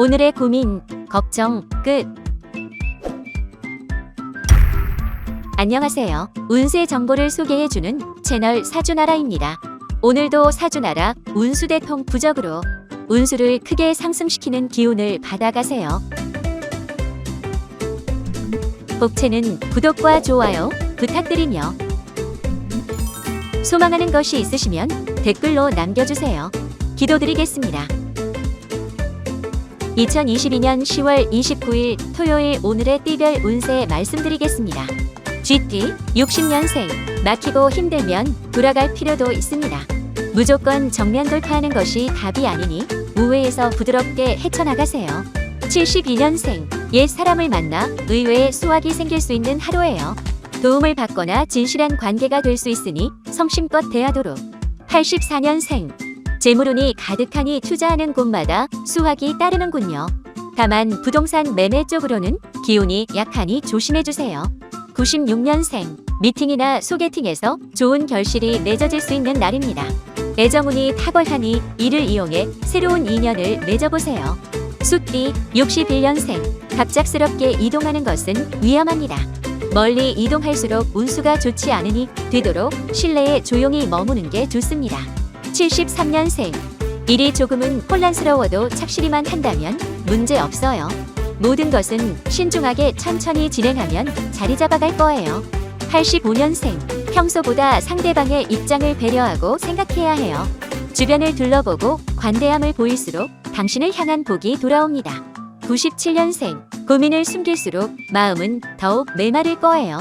오늘의 고민, 걱정 끝. 안녕하세요. 운세 정보를 소개해주는 채널 사주나라입니다. 오늘도 사주나라 운수대통 부적으로 운수를 크게 상승시키는 기운을 받아가세요. 복채는 구독과 좋아요 부탁드리며 소망하는 것이 있으시면 댓글로 남겨주세요. 기도드리겠습니다. 2022년 10월 29일 토요일 오늘의 띠별 운세 말씀드리겠습니다. GT 60년생 막히고 힘들면 돌아갈 필요도 있습니다. 무조건 정면 돌파하는 것이 답이 아니니 우회에서 부드럽게 헤쳐나가세요. 72년생 옛 사람을 만나 의외의 수확이 생길 수 있는 하루예요. 도움을 받거나 진실한 관계가 될 수 있으니 성심껏 대하도록. 84년생 재물운이 가득하니 투자하는 곳마다 수확이 따르는군요. 다만 부동산 매매 쪽으로는 기운이 약하니 조심해주세요. 96년생 미팅이나 소개팅에서 좋은 결실이 맺어질 수 있는 날입니다. 애정운이 탁월하니 이를 이용해 새로운 인연을 맺어보세요. 숫띠 61년생 갑작스럽게 이동하는 것은 위험합니다. 멀리 이동할수록 운수가 좋지 않으니 되도록 실내에 조용히 머무는 게 좋습니다. 73년생 일이 조금은 혼란스러워도 착실히만 한다면 문제 없어요. 모든 것은 신중하게 천천히 진행하면 자리 잡아갈 거예요. 85년생 평소보다 상대방의 입장을 배려하고 생각해야 해요. 주변을 둘러보고 관대함을 보일수록 당신을 향한 복이 돌아옵니다. 97년생 고민을 숨길수록 마음은 더욱 메마를 거예요.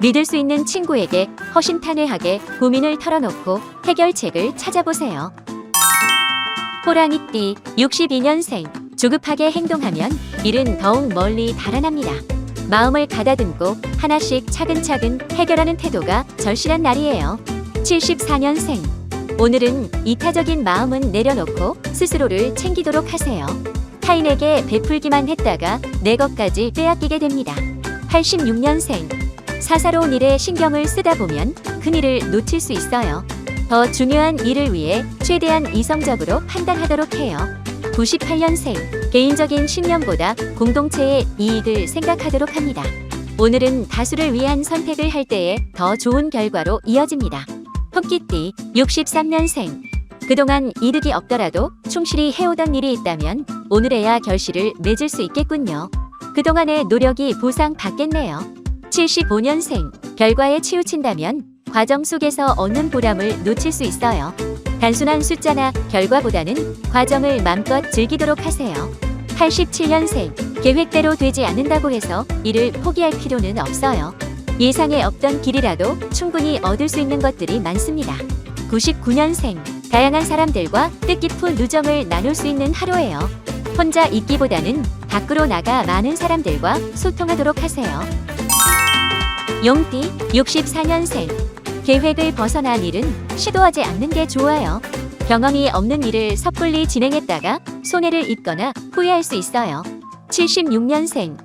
믿을 수 있는 친구에게 허심탄회하게 고민을 털어놓고 해결책을 찾아보세요. 호랑이띠 62년생 조급하게 행동하면 일은 더욱 멀리 달아납니다. 마음을 가다듬고 하나씩 차근차근 해결하는 태도가 절실한 날이에요. 74년생 오늘은 이타적인 마음은 내려놓고 스스로를 챙기도록 하세요. 타인에게 베풀기만 했다가 내 것까지 빼앗기게 됩니다. 86년생 사사로운 일에 신경을 쓰다 보면 큰 일을 놓칠 수 있어요. 더 중요한 일을 위해 최대한 이성적으로 판단하도록 해요. 98년생 개인적인 신념보다 공동체의 이익을 생각하도록 합니다. 오늘은 다수를 위한 선택을 할 때에 더 좋은 결과로 이어집니다. 토끼띠 63년생 그동안 이득이 없더라도 충실히 해오던 일이 있다면 오늘에야 결실을 맺을 수 있겠군요. 그동안의 노력이 보상받겠네요. 75년생 결과에 치우친다면 과정 속에서 얻는 보람을 놓칠 수 있어요. 단순한 숫자나 결과보다는 과정을 맘껏 즐기도록 하세요. 87년생 계획대로 되지 않는다고 해서 이를 포기할 필요는 없어요. 예상에 없던 길이라도 충분히 얻을 수 있는 것들이 많습니다. 99년생 다양한 사람들과 뜻깊은 누정을 나눌 수 있는 하루예요. 혼자 있기보다는 밖으로 나가 많은 사람들과 소통하도록 하세요. 용띠 64년생 계획을 벗어난 일은 시도하지 않는 게 좋아요. 경험이 없는 일을 섣불리 진행했다가 손해를 입거나 후회할 수 있어요. 76년생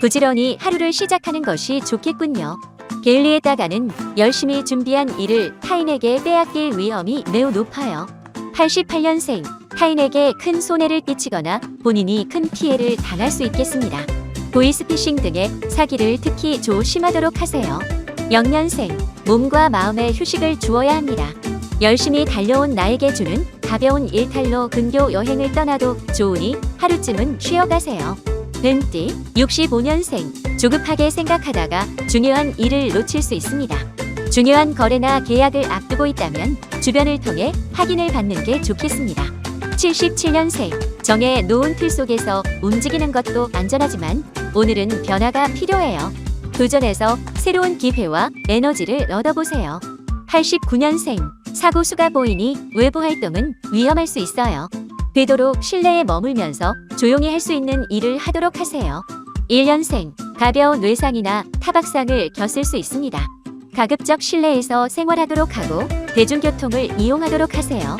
부지런히 하루를 시작하는 것이 좋겠군요. 게을리했다가는 열심히 준비한 일을 타인에게 빼앗길 위험이 매우 높아요. 88년생 타인에게 큰 손해를 끼치거나 본인이 큰 피해를 당할 수 있겠습니다. 보이스피싱 등의 사기를 특히 조심하도록 하세요. 영년생 몸과 마음에 휴식을 주어야 합니다. 열심히 달려온 나에게 주는 가벼운 일탈로 근교 여행을 떠나도 좋으니 하루쯤은 쉬어가세요. 뱀띠 65년생 조급하게 생각하다가 중요한 일을 놓칠 수 있습니다. 중요한 거래나 계약을 앞두고 있다면 주변을 통해 확인을 받는 게 좋겠습니다. 77년생 정해 놓은 틀 속에서 움직이는 것도 안전하지만 오늘은 변화가 필요해요. 도전해서 새로운 기회와 에너지를 얻어보세요. 89년생 사고수가 보이니 외부 활동은 위험할 수 있어요. 되도록 실내에 머물면서 조용히 할 수 있는 일을 하도록 하세요. 1년생 가벼운 뇌상이나 타박상을 겪을 수 있습니다. 가급적 실내에서 생활하도록 하고 대중교통을 이용하도록 하세요.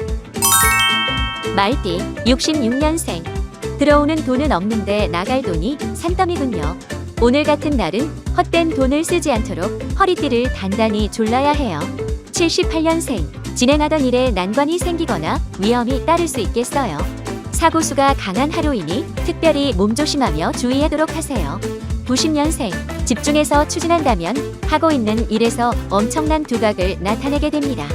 말띠 66년생 들어오는 돈은 없는데 나갈 돈이 산더미군요. 오늘 같은 날은 헛된 돈을 쓰지 않도록 허리띠를 단단히 졸라야 해요. 78년생 진행하던 일에 난관이 생기거나 위험이 따를 수 있겠어요. 사고수가 강한 하루이니 특별히 몸조심하며 주의하도록 하세요. 90년생 집중해서 추진한다면 하고 있는 일에서 엄청난 두각을 나타내게 됩니다.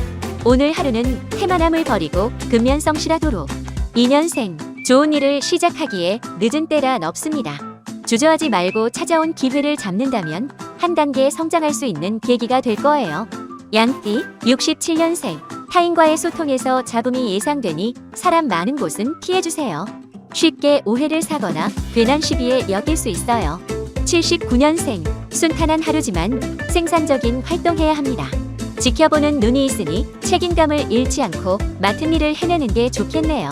오늘 하루는 태만함을 버리고 근면성 실하도록 2년생 좋은 일을 시작하기에 늦은 때란 없습니다. 주저하지 말고 찾아온 기회를 잡는다면 한 단계 성장할 수 있는 계기가 될 거예요. 양띠 67년생 타인과의 소통에서 잡음이 예상되니 사람 많은 곳은 피해주세요. 쉽게 오해를 사거나 괜한 시비에 엮일 수 있어요. 79년생 순탄한 하루지만 생산적인 활동해야 합니다. 지켜보는 눈이 있으니 책임감을 잃지 않고 맡은 일을 해내는 게 좋겠네요.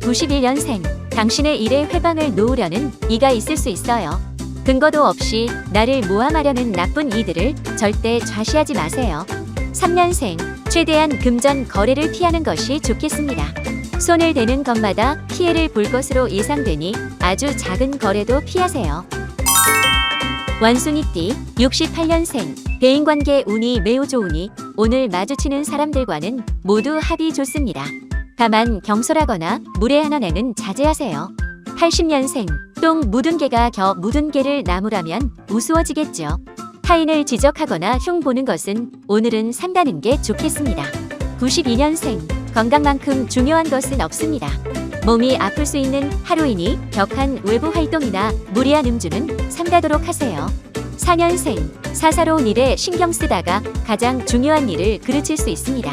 91년생 당신의 일에 회방을 놓으려는 이가 있을 수 있어요. 근거도 없이 나를 모함하려는 나쁜 이들을 절대 좌시하지 마세요. 3년생 최대한 금전 거래를 피하는 것이 좋겠습니다. 손을 대는 것마다 피해를 볼 것으로 예상되니 아주 작은 거래도 피하세요. 원숭이띠 68년생 대인관계 운이 매우 좋으니 오늘 마주치는 사람들과는 모두 합이 좋습니다. 다만 경솔하거나 무례한 언행은 자제하세요. 80년생 똥 묻은 개가 겨 묻은 개를 나무라면 우스워지겠죠. 타인을 지적하거나 흉 보는 것은 오늘은 삼가는 게 좋겠습니다. 92년생 건강만큼 중요한 것은 없습니다. 몸이 아플 수 있는 하루이니 격한 외부 활동이나 무리한 음주는 삼가도록 하세요. 4년생 사사로운 일에 신경 쓰다가 가장 중요한 일을 그르칠 수 있습니다.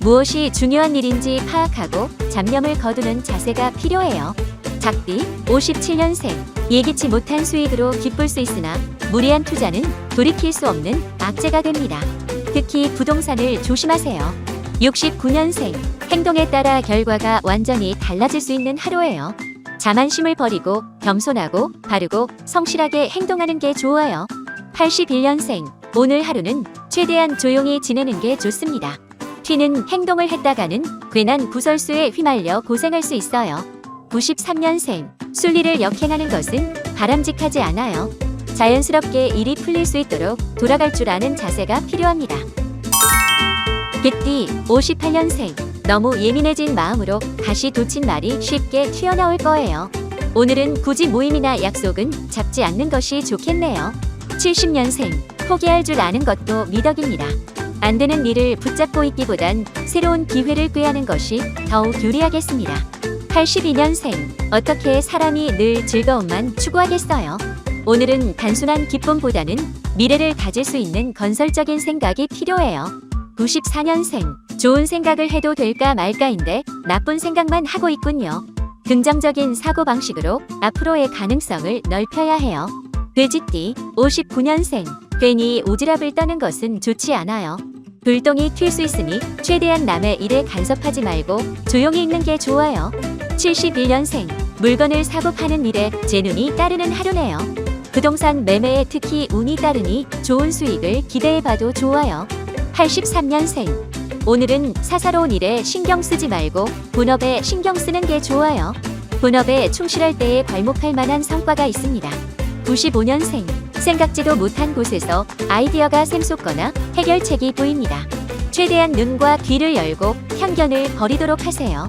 무엇이 중요한 일인지 파악하고 잡념을 거두는 자세가 필요해요. 작디 57년생 예기치 못한 수익으로 기쁠 수 있으나 무리한 투자는 돌이킬 수 없는 악재가 됩니다. 특히 부동산을 조심하세요. 69년생 행동에 따라 결과가 완전히 달라질 수 있는 하루예요. 자만심을 버리고 겸손하고 바르고 성실하게 행동하는 게 좋아요. 81년생 오늘 하루는 최대한 조용히 지내는 게 좋습니다. 튀는 행동을 했다가는 괜한 구설수에 휘말려 고생할 수 있어요. 93년생 순리를 역행하는 것은 바람직하지 않아요. 자연스럽게 일이 풀릴 수 있도록 돌아갈 줄 아는 자세가 필요합니다. 개띠 58년생 너무 예민해진 마음으로 다시 돋친 말이 쉽게 튀어나올 거예요. 오늘은 굳이 모임이나 약속은 잡지 않는 것이 좋겠네요. 70년생 포기할 줄 아는 것도 미덕입니다. 안 되는 일을 붙잡고 있기보단 새로운 기회를 꾀하는 것이 더욱 유리하겠습니다. 82년생 어떻게 사람이 늘 즐거움만 추구하겠어요. 오늘은 단순한 기쁨보다는 미래를 가질 수 있는 건설적인 생각이 필요해요. 94년생 좋은 생각을 해도 될까 말까인데 나쁜 생각만 하고 있군요. 긍정적인 사고방식으로 앞으로의 가능성을 넓혀야 해요. 돼지띠 59년생 괜히 오지랖을 떠는 것은 좋지 않아요. 불똥이 튈 수 있으니 최대한 남의 일에 간섭하지 말고 조용히 있는 게 좋아요. 71년생 물건을 사고 파는 일에 제 눈이 따르는 하루네요. 부동산 매매에 특히 운이 따르니 좋은 수익을 기대해봐도 좋아요. 83년생 오늘은 사사로운 일에 신경 쓰지 말고 본업에 신경 쓰는 게 좋아요. 본업에 충실할 때에 괄목할 만한 성과가 있습니다. 95년생 생각지도 못한 곳에서 아이디어가 샘솟거나 해결책이 보입니다. 최대한 눈과 귀를 열고 편견을 버리도록 하세요.